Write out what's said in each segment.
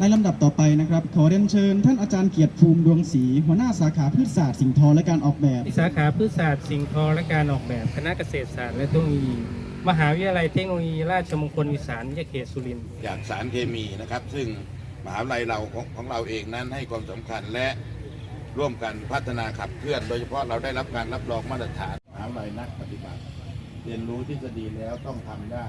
ในลำดับต่อไปนะครับ ขอเรียนเชิญ ท่านอาจารย์เกียรติภูมิดวงศรีหัวหน้าสาขาพืชศาสตร์สิ่งทอและการออกแบบ สาขาพืชศาสตร์สิ่งทอและการออกแบบคณะเกษตรศาสตร์และเทคโนโลยี มหาวิทยาลัยเทคโนโลยีราชมงคลอีสานวิทยาเขตสุรินทร์จากสารเคมีนะครับ ซึ่งมหาวิทยาลัยเราของของเราเองนั้นให้ความสำคัญและร่วมกันพัฒนาขับเคลื่อน โดยเฉพาะเราได้รับการรับรองมาตรฐานมหาวิทยาลัยนักปฏิบัติ เรียนรู้ทฤษฎีแล้วต้องทำได้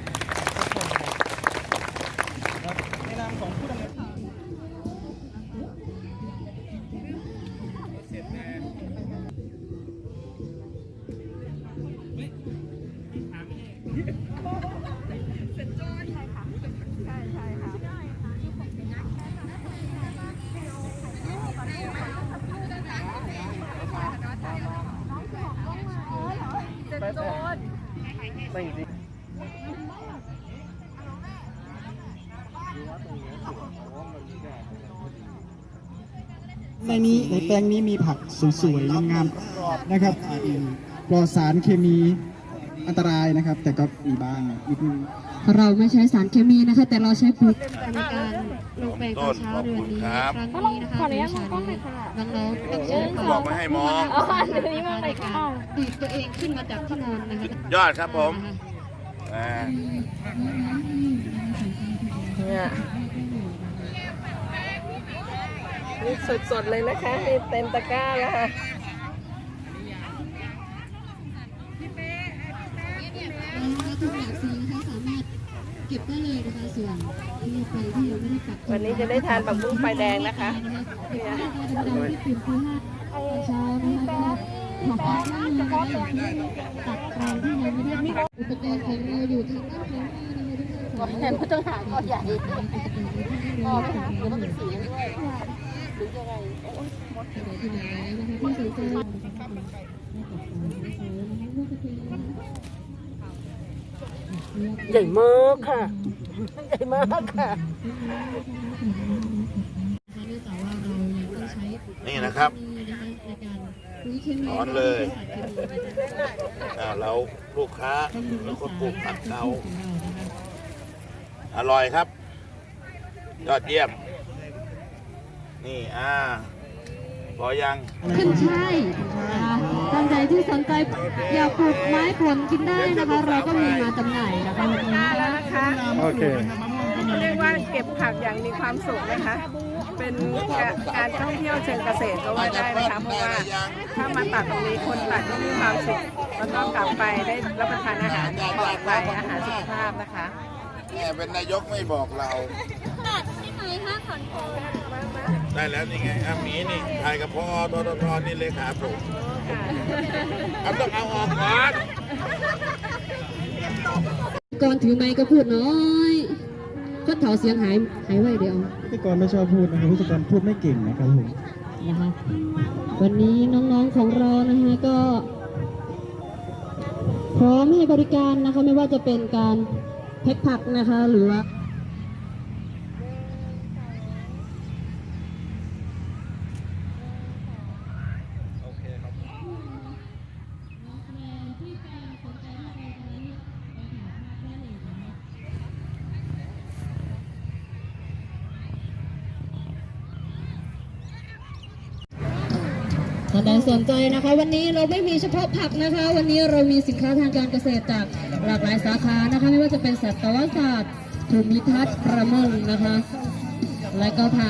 ในนี้ในแปลงนี้มีผักสวยๆงามๆนะครับปลอดสารเคมี อันตรายนะครับ แต่ก็มีบ้างนิดนึงเราไม่ใช้สารเคมีนะคะ แต่เราใช้ปุ๋ยในการลงแปลงตอนเช้าในวันนี้ครับครั้งนี้นะคะในวิชานี้น้องๆนักเรียนเขาบอกไม่ให้มองอ๋ออันนี้มองไปค่ะดีดตัวเองขึ้นมาจากที่นอนนะคะยอดครับผมอ่าเนี่ยนี่สดๆเลยนะคะนี่เต็มตะกร้าแล้วค่ะ ทุกอย่างซื้อนะคะสามารถเก็บได้เลยนะคะส่วนที่ไปที่ยังไม่ได้ปักวันนี้จะได้ทานผักบุ้งไฟแดงนะคะเนี่ยที่ตื่นตีห้าเช้านะคะขอบคุณมากเลยตัดแปลงที่ยังไม่ได้ปักอุปกรณ์ของเราอยู่ทางด้านของเรานะคะทุกท่านสามารถแทนผู้ต้องหาก็ใหญ่พอไหมคะหรือว่าเป็นสีด้วยหรือยังไงที่ไหนนะคะที่สวยๆ ใหญ่มากค่ะ ใหญ่มากค่ะ นี่นะครับถถอนเลยอ่าเราลูกค้าเป็นคนปลูกผักเขาอร่อยครับ ยอดเยี่ยม นี่อ่าพอยังขึ้นช่ายนะคะท่านใดที่สนใจอยากปลูกไม้ผลกินได้นะคะ เราก็มีมาจำหน่ายนะคะวันนี้แล้วนะคะโอเคเรียกว่าเก็บผักอย่างมีความสุขนะคะ เป็นการการท่องเที่ยวเชิงเกษตรก็ว่าได้นะคะเพราะว่าถ้ามาตัดตรงนี้คนตัดก็มีความสุขแล้วก็กลับไปได้รับประทานอาหารปลอดภัยอาหารสุขภาพนะคะแม่เป็นนายกไม่บอกเราได้แล้วนี่ไงอาหมีนี่ถ่ายกับพ่อทททนี่เลขาผม เอาต้องเอาออกก่อนก่อนถือไม้ก็พูดน้อยคนเถาเสียงหายหายไวเดียวพิธีกรไม่ชอบพูดนะครับพิธีกรพูดไม่เก่งนะครับผมนะคะวันนี้น้องๆของเรานะคะก็ พร้อมให้บริการนะคะไม่ว่าจะเป็นการแพ็คผักนะคะหรือว่า ท่านใดสนใจนะคะ วันนี้เราไม่มีเฉพาะผักนะคะ วันนี้เรามีสินค้าทางการเกษตรจากหลากหลายสาขานะคะ ไม่ว่าจะเป็นสัตวศาสตร์ภูมิทัศน์ประมงนะคะ และก็ทาง